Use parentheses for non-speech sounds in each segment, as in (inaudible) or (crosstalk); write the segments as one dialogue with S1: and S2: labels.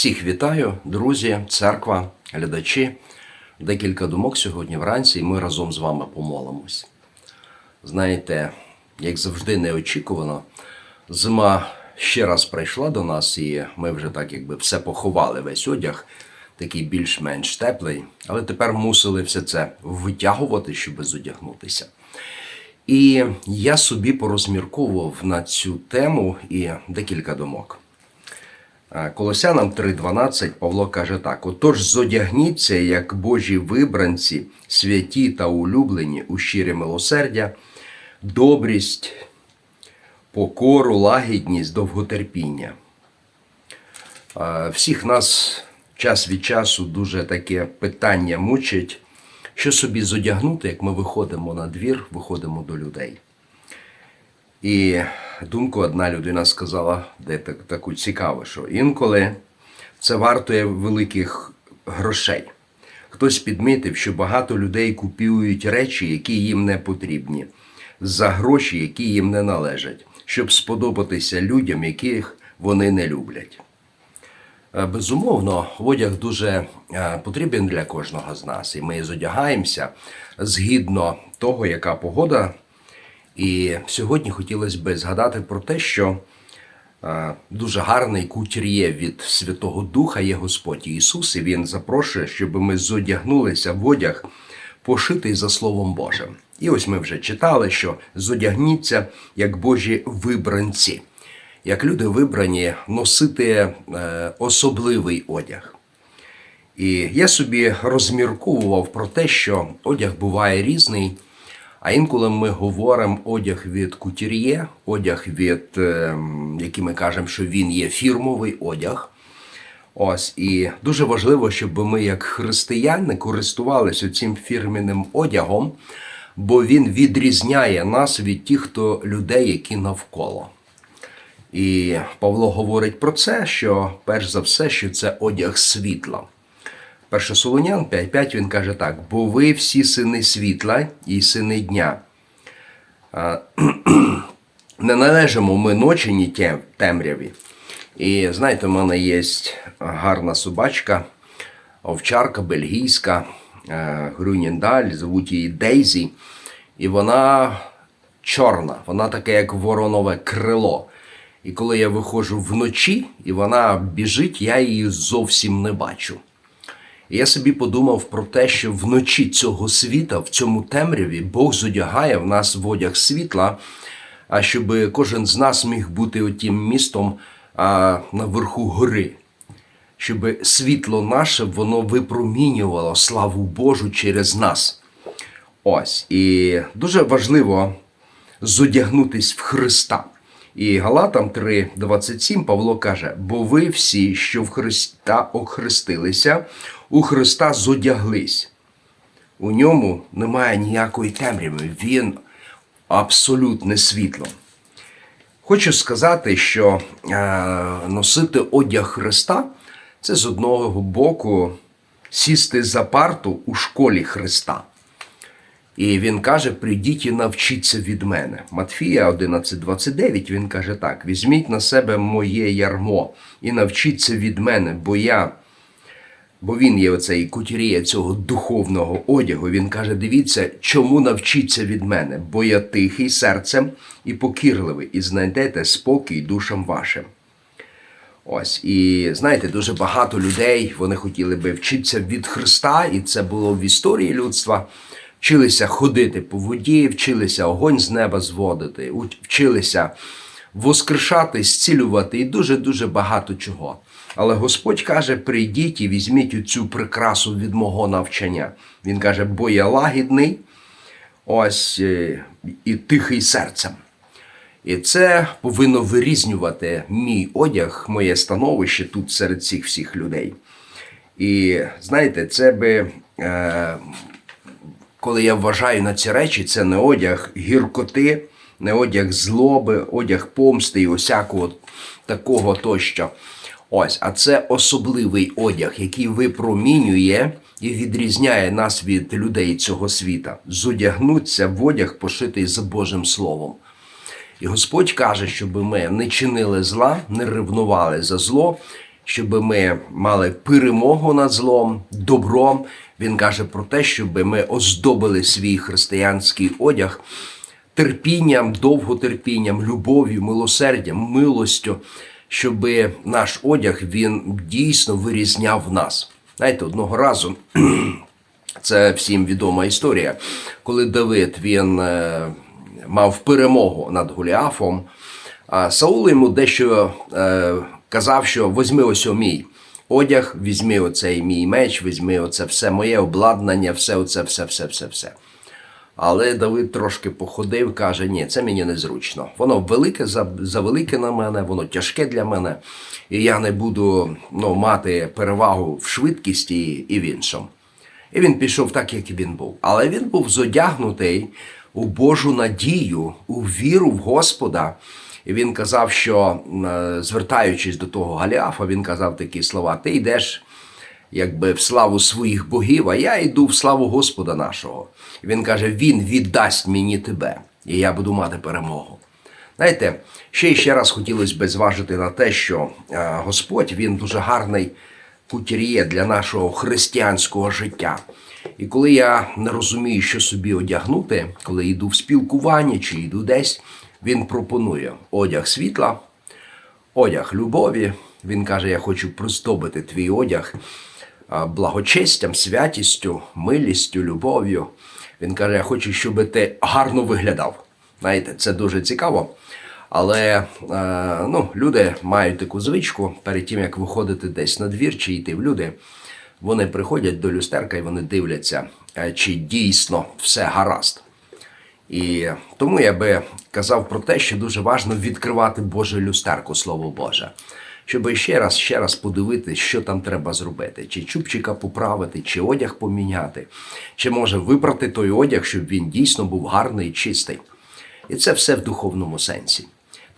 S1: Всіх вітаю, друзі, церква, глядачі. Декілька думок сьогодні вранці, і ми разом з вами помолимось. Знаєте, як завжди, неочікувано, зима ще раз прийшла до нас, і ми вже так якби все поховали, весь одяг, такий більш-менш теплий, але тепер мусили все це витягувати, щоб зодягнутися. І я собі порозмірковував на цю тему і декілька думок. Е, Колосянам 3.12 Павло каже так: Отож, зодягніться, як Божі вибранці, святі та улюблені у щирі милосердя, добрість, покору, лагідність, довготерпіння. Е, Всіх нас час від часу дуже таке питання мучить, що собі зодягнути, як ми виходимо на двір, виходимо до людей. І думку одна людина сказала, де так, таку цікаву, що інколи це вартує великих грошей. Хтось підмітив, що багато людей купують речі, які їм не потрібні, за гроші, які їм не належать, щоб сподобатися людям, яких вони не люблять. Е, Безумовно, одяг дуже е, потрібен для кожного з нас, і ми зодягаємося згідно того, яка погода. І сьогодні хотілося би згадати про те, що е, дуже гарний кутюр'є від Святого Духа є Господь Ісус, і Він запрошує, щоб ми зодягнулися в одяг, пошитий за Словом Божим. І ось ми вже читали, що зодягніться як Божі вибранці, як люди вибрані носити е, особливий одяг. І я собі розмірковував про те, що одяг буває різний. А інколи ми говоримо одяг від кутюр'є, одяг від, е, який ми кажемо, що він є фірмовий одяг. Ось і дуже важливо, щоб ми, як християни, користувалися цим фірмінним одягом, бо він відрізняє нас від тих, хто людей, які навколо. І Павло говорить про це, що перш за все, що це одяг світла. Перше Солонян 5.5 він каже так: бо ви всі сини світла і сини дня. (clears throat) Не належимо ми ночі, ні темряві. І знаєте, у мене є гарна собачка, овчарка бельгійська, е, Грюніндаль, звуть її Дейзі. І вона чорна, вона така, як воронове крило. І коли я виходжу вночі, і вона біжить, я її зовсім не бачу. Я собі подумав про те, що вночі цього світа, в цьому темряві, Бог зодягає в нас в одяг світла, а щоб кожен з нас міг бути отім містом а, наверху гори, щоб світло наше воно випромінювало славу Божу через нас. Ось. І дуже важливо зодягнутись в Христа. І Галатам 3:27 Павло каже: бо ви всі, що в Христа охрестилися, у Христа зодяглись. У ньому немає ніякої темряви, він абсолютне світло. Хочу сказати, що е, носити одяг Христа це з одного боку сісти за парту у школі Христа. І він каже: прийдіть і навчіться від мене. Матфія 11.29 він каже так: візьміть на себе моє ярмо і навчіться від мене, бо я. Бо він є оцей кутюрія цього духовного одягу. Він каже: дивіться, чому навчіться від мене, бо я тихий серцем і покірливий, і знайдете спокій душам вашим. Ось, і знаєте, дуже багато людей вони хотіли би вчитися від Христа, і це було в історії людства. Вчилися ходити по воді, вчилися огонь з неба зводити, вчилися воскрешати, зцілювати і дуже-дуже багато чого. Але Господь каже: прийдіть і візьміть цю прикрасу від мого навчання. Він каже, бо я лагідний, ось е, і тихий серцем. І це повинно вирізнювати мій одяг, моє становище тут серед цих всіх людей. І знаєте, це би, е, коли я вважаю на ці речі, це не одяг гіркоти, не одяг злоби, одяг помсти і усякого такого тощо. Ось, а це особливий одяг, який випромінює і відрізняє нас від людей цього світа. Зодягнуться в одяг, пошитий за Божим Словом. І Господь каже, щоб ми не чинили зла, не ревнували за зло, щоб ми мали перемогу над злом, добром. Він каже про те, щоб ми оздобили свій християнський одяг терпінням, довготерпінням, любов'ю, милосердям, милостю, щоб наш одяг він дійсно вирізняв нас. Знаєте, одного разу (clears throat) це всім відома історія, коли Давид він е, мав перемогу над Голіафом, а Саул йому дещо е, казав, що возьми ось мій одяг, візьми оцей мій меч, візьми оце все моє обладнання, все оце, все, все, все, все. Але Давид трошки походив, каже: ні, це мені незручно. Воно велике за, за на мене, воно тяжке для мене, і я не буду ну, мати перевагу в швидкості і в іншому. І він пішов так, як він був. Але він був зодягнутий у Божу надію, у віру в Господа. І він казав, що е, звертаючись до того Галіафа, він казав такі слова: Ти йдеш якби в славу своїх богів, а я йду в славу Господа нашого. І він каже: Він віддасть мені тебе, і я буду мати перемогу. Знаєте, ще і ще раз хотілося б зважити на те, що е, Господь він дуже гарний кутір'є для нашого християнського життя. І коли я не розумію, що собі одягнути, коли йду в спілкування чи йду десь, він пропонує одяг світла, одяг любові. Він каже: Я хочу пристобити твій одяг благочестям, святістю, милістю, любов'ю. Він каже: Я хочу, щоб ти гарно виглядав. Знаєте, це дуже цікаво. Але е, ну, люди мають таку звичку перед тим, як виходити десь на двір чи йти в люди, вони приходять до люстерка і вони дивляться, е, чи дійсно все гаразд. І тому я би казав про те, що дуже важливо відкривати Боже люстерку, Слово Боже, щоб ще раз, ще раз подивитися, що там треба зробити, чи чубчика поправити, чи одяг поміняти, чи може випрати той одяг, щоб він дійсно був гарний і чистий. І це все в духовному сенсі.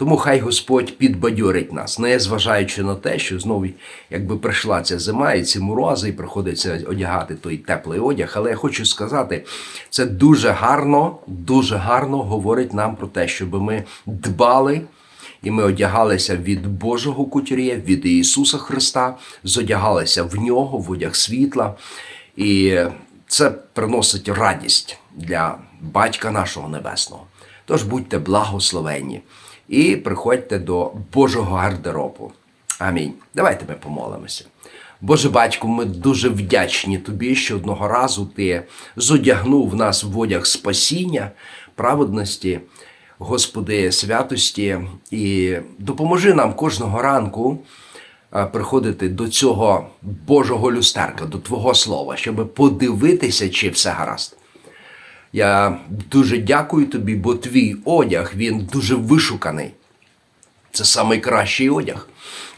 S1: Тому хай Господь підбадьорить нас, не зважаючи на те, що знову якби прийшла ця зима і ці морози, і приходиться одягати той теплий одяг. Але я хочу сказати, це дуже гарно, дуже гарно говорить нам про те, щоб ми дбали. І ми одягалися від Божого кутюр'є, від Ісуса Христа, зодягалися в нього, в одяг світла. І це приносить радість для батька нашого небесного. Тож будьте благословенні і приходьте до Божого гардеробу. Амінь. Давайте ми помолимося. Боже батько, ми дуже вдячні тобі, що одного разу ти зодягнув нас в одяг спасіння, праведності, Господи, святості, і допоможи нам кожного ранку приходити до цього Божого люстерка, до Твого Слова, щоб подивитися, чи все гаразд. Я дуже дякую тобі, бо твій одяг він дуже вишуканий. Це найкращий одяг,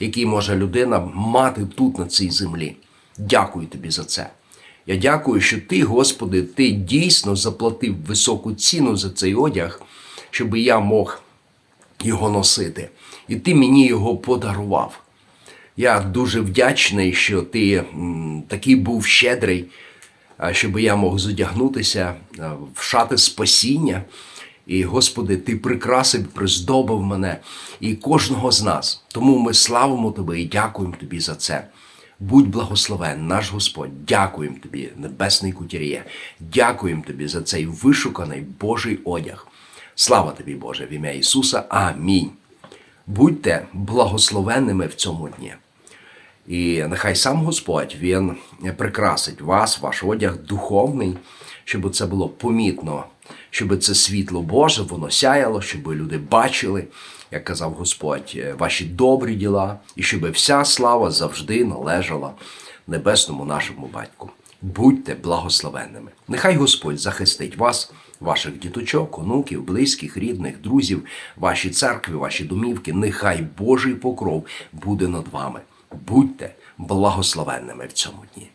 S1: який може людина мати тут, на цій землі. Дякую тобі за це. Я дякую, що ти, Господи, ти дійсно заплатив високу ціну за цей одяг, щоб я мог його носити. І ти мені його подарував. Я дуже вдячний, що ти такий був щедрий щоб я мог зодягнутися в шати спасіння. І, Господи, Ти прикрасив, приздобив мене і кожного з нас. Тому ми славимо Тебе і дякуємо Тобі за це. Будь благословен, наш Господь, дякуємо Тобі, Небесний Кутір'є, дякуємо Тобі за цей вишуканий Божий одяг. Слава тобі, Боже, в ім'я Ісуса. Амінь. Будьте благословенними в цьому дні. І нехай сам Господь Він прикрасить вас, ваш одяг духовний, щоб це було помітно, щоб це світло Боже, воно сяяло, щоб люди бачили, як казав Господь, ваші добрі діла, і щоб вся слава завжди належала небесному нашому батьку. Будьте благословенними. Нехай Господь захистить вас, ваших діточок, онуків, близьких, рідних, друзів, ваші церкви, ваші домівки. Нехай Божий покров буде над вами. Будьте благословенними в цьому дні.